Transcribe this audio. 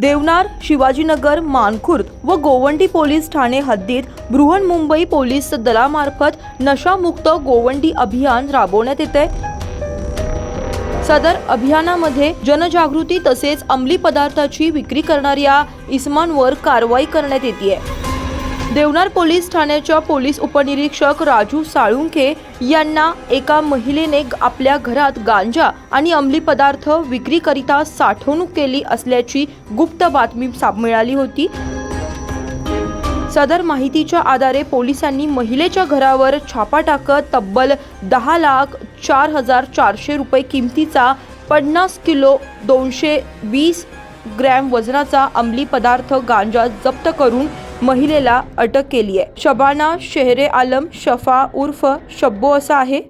देवनार शिवाजीनगर मानखुर्द व गोवंडी पोलीस ठाणे हद्दीत बृहन्मुंबई पोलीस दलामार्फत नशामुक्त गोवंडी अभियान राबवण्यात येते सदर अभियानामध्ये जनजागृती तसेच अंमली पदार्थाची विक्री करणाऱ्या इसमांवर कारवाई करण्यात येते देवनार पोलीस ठाण्याच्या पोलीस उपनिरीक्षक राजू साळुंखे यांना एका महिलेने आपल्या घरात गांजा आणि अंमली पदार्थ विक्रीकरिता साठवणूक केली असल्याची गुप्त बातमी मिळाली होती. सदर माहितीच्या आधारे पोलिसांनी महिलेच्या घरावर छापा टाकत तब्बल दहा लाख चार हजार चारशे रुपये किमतीचा पन्नास किलो दोनशे वीस ग्रॅम वजनाचा अंमली पदार्थ गांजा जप्त करून महिलेला अटक केली आहे शबाना शेहरे आलम शफा उर्फ शब्बो असा आहे.